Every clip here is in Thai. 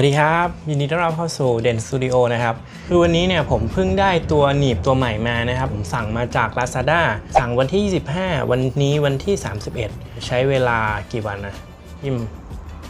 วัสดีครับ ยินดีต้อนรับเข้าสู่เด่นสตูดิโอนะครับ คือวันนี้เนี่ยผมเพิ่งได้ตัวหนีบตัวใหม่มานะครับ ผมสั่งมาจาก Lazada สั่งวันที่ 25 วันนี้วันที่ 31 ใช้เวลากี่วันนะยิม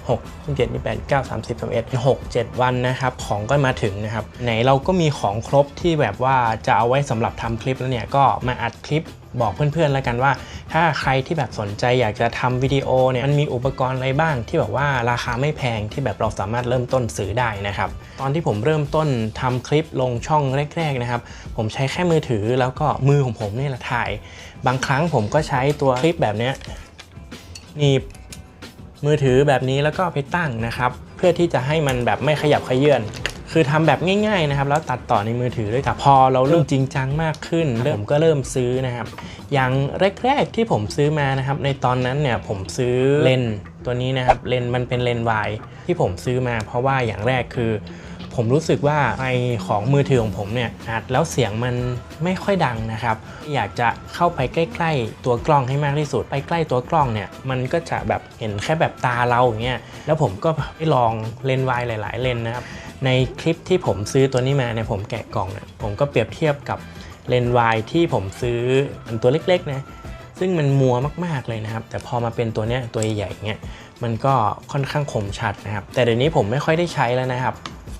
6 7 8 9 30 31 6 7 วันนะครับของก็มาถึงนะครับไหนเราก็มีของครบที่แบบว่าจะเอาไว้สำหรับทำคลิปแล้วเนี่ยก็มาอัดคลิปบอกเพื่อนๆแล้วกันว่า ถ้าใครที่แบบสนใจอยากจะทำวิดีโอเนี่ยมันมีอุปกรณ์อะไรบ้าง ที่แบบว่าราคาไม่แพงที่แบบเราสามารถเริ่มต้นซื้อได้นะครับ ตอนที่ผมเริ่มต้นทำคลิปลงช่องแรก ๆนะครับ ผมใช้แค่มือถือแล้วก็มือของผมนี่แหละถ่าย บางครั้งผมก็ใช้ตัวคลิปแบบเนี้ยหนีบ มือถือแบบนี้แล้วก็ไปตั้งนะครับ เพื่อที่จะให้มันแบบไม่ขยับขยื่นคือทำแบบง่ายๆนะครับแล้วตัดต่อในมือถือด้วยครับพอเราเริ่มจริงจังมากขึ้นผมก็เริ่มซื้อนะครับ อย่างแรกๆที่ผมซื้อมานะครับ ในตอนนั้นเนี่ยผมซื้อเลนส์ตัวนี้นะครับเลนส์มันเป็นเลนส์วายที่ผมซื้อมา เพราะว่าอย่างแรกคือ ผมรู้สึกว่าไอของมือถือของผมเนี่ยอัดแล้วเสียงมันไม่ค่อยดังนะครับ อยากจะเข้าไปใกล้ๆ ตัวกล้องให้มากที่สุด ไปใกล้ตัวกล้องเนี่ยมันก็จะแบบเห็นแค่แบบตาเราอย่างเงี้ยแล้วผมก็ไปลองเลนส์วายหลาย ๆ เลนส์นะครับในคลิปที่ผมซื้อตัวนี้มาเนี่ยผมแกะกล่องเนี่ยผมก็เปรียบเทียบกับเลนส์วายที่ผมซื้ออันตัวเล็กๆนะซึ่งมันมัวมากๆเลยนะครับ แต่พอมาเป็นตัวเนี้ยตัวใหญ่ๆเงี้ยมันก็ค่อนข้างคมชัดนะครับ แต่เดี๋ยวนี้ผมไม่ค่อยได้ใช้แล้วนะครับ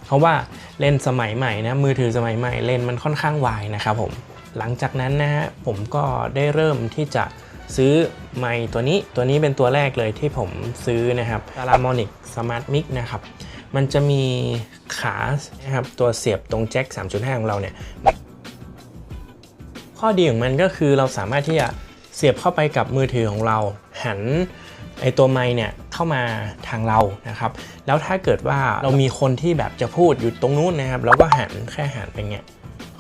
เพราะว่าเลนส์สมัยใหม่นะมือถือสมัยใหม่เลนส์มันค่อนข้างวายนะครับผมหลังจากนั้นนะฮะผมก็ได้เริ่มที่จะซื้อไมค์ตัวนี้ตัวนี้เป็นตัวแรกเลยที่ผมซื้อนะครับ a l a m o n i c Smart Mic นะครับ มันจะมีขานะครับตัวเสียบตรงแจ็ค 3.5 ของเราเนี่ย ข้อดีของมันก็คือเราสามารถที่จะเสียบเข้าไปกับมือถือของเรา หันไอตัวไมค์เนี่ย เข้ามาทางเรานะครับ แล้วถ้าเกิดว่าเรามีคนที่แบบจะพูดอยู่ตรงนู้นนะครับแล้วก็หันแค่หันไปเงี้ย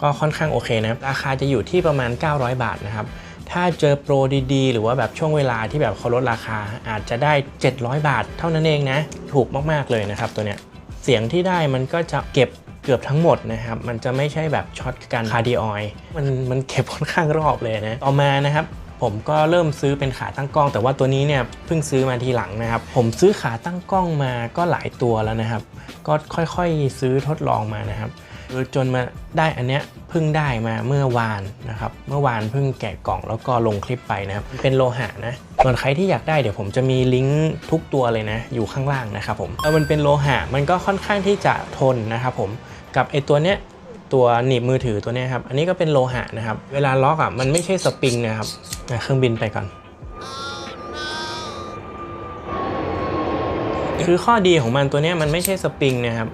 ก็ค่อนข้างโอเคนะครับราคาจะอยู่ที่ประมาณ 900 บาทนะครับถ้าเจอโปรดีๆ หรือว่าแบบช่วงเวลาที่แบบเขาลดราคาอาจจะได้ 700 บาท เท่านั้นเองนะถูกมากๆเลยนะครับตัวเนี้ยเสียงที่ได้มันก็จะเก็บเกือบทั้งหมดนะครับ มันจะไม่ใช่แบบช็อตกันคาร์ดิออยมันมันเก็บค่อนข้างรอบเลยนะ ต่อมานะครับ ผมก็เริ่มซื้อเป็นขาตั้งกล้อง แต่ว่าตัวนี้เนี่ยเพิ่งซื้อมาทีหลังนะครับ ผมซื้อขาตั้งกล้องมาก็หลายตัวแล้วนะครับ ก็ค่อยๆซื้อทดลองมานะครับจนมาได้อันเนี้ยเพิ่งได้มาเมื่อวานนะครับ เมื่อวานเพิ่งแกะกล่องแล้วก็ลงคลิปไปนะครับ เป็นโลหะนะส่วนใครที่อยากได้เดี๋ยวผมจะมีลิงก์ทุกตัวเลยนะ อยู่ข้างล่างนะครับผมแล้วมันเป็นโลหะมันก็ค่อนข้างที่จะทนนะครับผมกับไอตัวเนี้ย ตัวหนีบมือถือตัวนี้ครับ อันนี้ก็เป็นโลหะนะครับ เวลาล็อกอะมันไม่ใช่สปริงนะครับอะเครื่องบินไปก่อน คือข้อดีของมันตัวนี้มันไม่ใช่สปริงนะครับ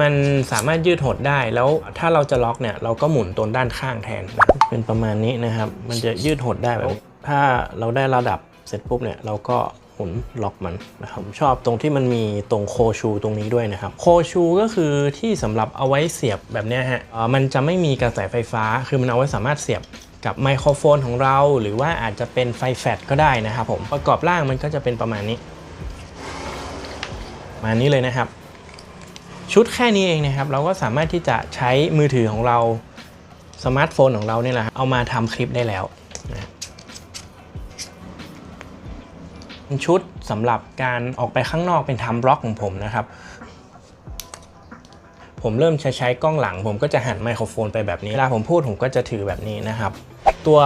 มันสามารถยืดหดได้แล้วถ้าเราจะล็อกเนี่ยเราก็หมุนตัวด้านข้างแทนนะเป็นประมาณนี้นะครับ มันจะยืดหดได้แบบถ้าเราได้ระดับเสร็จปุ๊บเนี่ยเราก็ หมุนล็อกมันนะครับผมชอบตรงที่มันมีตรงโคชูตรงนี้ด้วยนะครับโคชูก็คือที่สำหรับเอาไว้เสียบแบบนี้ฮะมันจะไม่มีกระแสไฟฟ้า คือมันเอาไว้สามารถเสียบกับไมโครโฟนของเรา หรือว่าอาจจะเป็นไฟแฟลชก็ได้นะครับผมประกอบร่างมันก็จะเป็นประมาณนี้ประมาณนี้เลยนะครับ ชุดแค่นี้เองนะครับเราก็สามารถที่จะใช้มือถือของเราสมาร์ทโฟนของเราเนี่ยแหละเอามาทำคลิปได้แล้ว ชุดสำหรับการออกไปข้างนอกเป็นทำบล็อกของผมนะครับ ผมเริ่มใช้ใช้กล้องหลัง ผมก็จะหันไมโครโฟนไปแบบนี้เวลาผมพูดผมก็จะถือแบบนี้นะครับ ตัว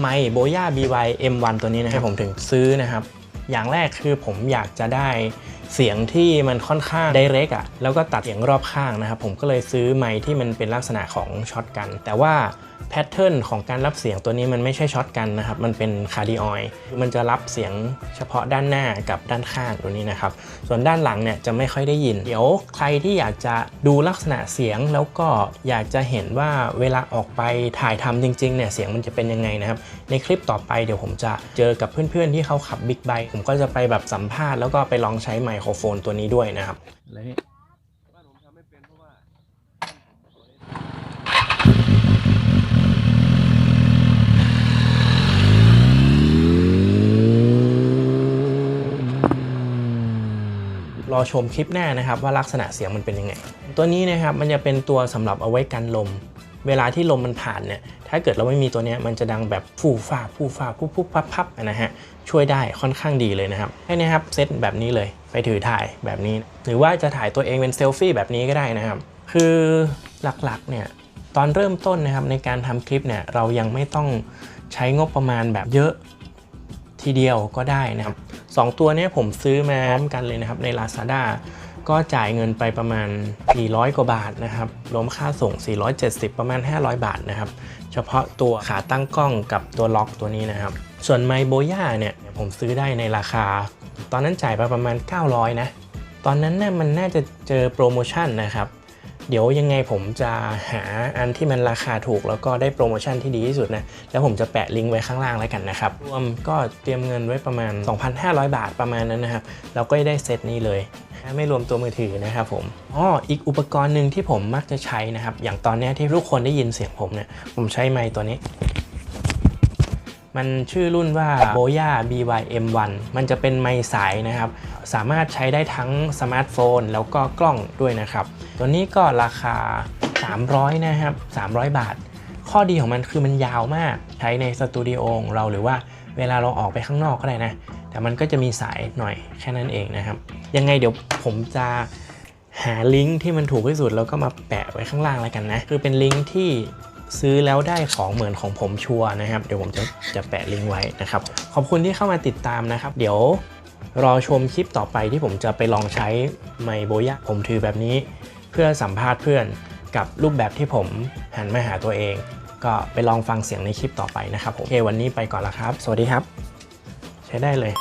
ไมโบย่า BY M1 ตัวนี้นะครับผมถึงซื้อนะครับ อย่างแรกคือผมอยากจะได้เสียงที่มันค่อนข้างไดเรกอะแล้วก็ตัดเสียงรอบข้างนะครับ ผมก็เลยซื้อไมที่มันเป็นลักษณะของช็อตกัน แต่ว่า แพทเทิร์นของการรับเสียงตัวนี้มันไม่ใช่ช็อตกันนะครับ มันเป็นคาร์ดิออยมันจะรับเสียงเฉพาะด้านหน้ากับด้านข้างตัวนี้นะครับ ส่วนด้านหลังเนี่ยจะไม่ค่อยได้ยิน เดี๋ยวใครที่อยากจะดูลักษณะเสียงแล้วก็อยากจะเห็นว่าเวลาออกไปถ่ายทำจริงๆเนี่ยเสียงมันจะเป็นยังไงนะครับ ในคลิปต่อไปเดี๋ยวผมจะเจอกับเพื่อนๆที่เขาขับบิ๊กไบค์ผมก็จะไปแบบสัมภาษณ์แล้วก็ไปลองใช้ไมโครโฟนตัวนี้ด้วยนะครับ รอชมคลิปหน้านะครับว่าลักษณะเสียงมันเป็นยังไง ตัวนี้นะครับมันจะเป็นตัวสำหรับเอาไว้กันลม เวลาที่ลมมันผ่านเนี่ยถ้าเกิดเราไม่มีตัวนี้มันจะดังแบบฟูฟ้าฟูฟ้าปุ๊บปุ๊บพับพับนะฮะช่วยได้ค่อนข้างดีเลยนะครับแค่นี้ครับเซตแบบนี้เลยไปถือถ่ายแบบนี้ หรือว่าจะถ่ายตัวเองเป็นเซลฟี่แบบนี้ก็ได้นะครับ คือหลักๆเนี่ยตอนเริ่มต้นนะครับในการทำคลิปเนี่ยเรายังไม่ต้องใช้งบประมาณแบบเยอะทีเดียวก็ได้นะครับ สองตัวนี้ผมซื้อมาพร้อมกันเลยนะครับใน Lazada ก็จ่ายเงินไปประมาณ 400 กว่าบาทนะครับ รวมค่าส่ง 470 ประมาณ 500 บาทนะครับ เฉพาะตัวขาตั้งกล้องกับตัวล็อกตัวนี้นะครับ ส่วนไมโบย่าเนี่ยผมซื้อได้ในราคา ตอนนั้นจ่ายไปประมาณ 900 นะ ตอนนั้นน่ะมันน่าจะเจอโปรโมชั่นนะครับ เดี๋ยวยังไงผมจะหาอันที่มันราคาถูกแล้วก็ได้โปรโมชั่นที่ดีที่สุดนะ แล้วผมจะแปะลิงก์ไว้ข้างล่างแล้วกันนะครับ รวมก็เตรียมเงินไว้ประมาณ 2,500 บาทประมาณนั้นนะครับ เราก็ได้เซตนี้เลย ไม่รวมตัวมือถือนะครับผมอ๋ออีกอุปกรณ์หนึ่งที่ผมมักจะใช้นะครับ อย่างตอนนี้ที่ทุกคนได้ยินเสียงผมเนี่ยผมใช้ไมค์ตัวนี้ มันชื่อรุ่นว่า Boya BYM1 มันจะเป็นไมค์สายนะครับ สามารถใช้ได้ทั้งสมาร์ทโฟนแล้วก็กล้องด้วยนะครับ ตัวนี้ก็ราคา 300 นะครับ 300 บาท ข้อดีของมันคือมันยาวมาก ใช้ในสตูดิโอของเราหรือว่าเวลาเราออกไปข้างนอกก็ได้นะ แต่มันก็จะมีสายหน่อยแค่นั้นเองนะครับ ยังไงเดี๋ยวผมจะหาลิงก์ที่มันถูกที่สุดแล้วก็มาแปะไว้ข้างล่างแล้วกันนะ คือเป็นลิงก์ที่ ซื้อแล้วได้ของเหมือนของผมชัวนะครับ เดี๋ยวผมจะจะแปะลิงก์ไว้นะครับ ขอบคุณที่เข้ามาติดตามนะครับ เดี๋ยวรอชมคลิปต่อไปที่ผมจะไปลองใช้ไมโบยะผมถือแบบนี้ เพื่อสัมภาษณ์เพื่อนกับรูปแบบที่ผมหันมาหาตัวเอง ก็ไปลองฟังเสียงในคลิปต่อไปนะครับผมโอเควันนี้ไปก่อนละครับ สวัสดีครับ ใช้ได้เลย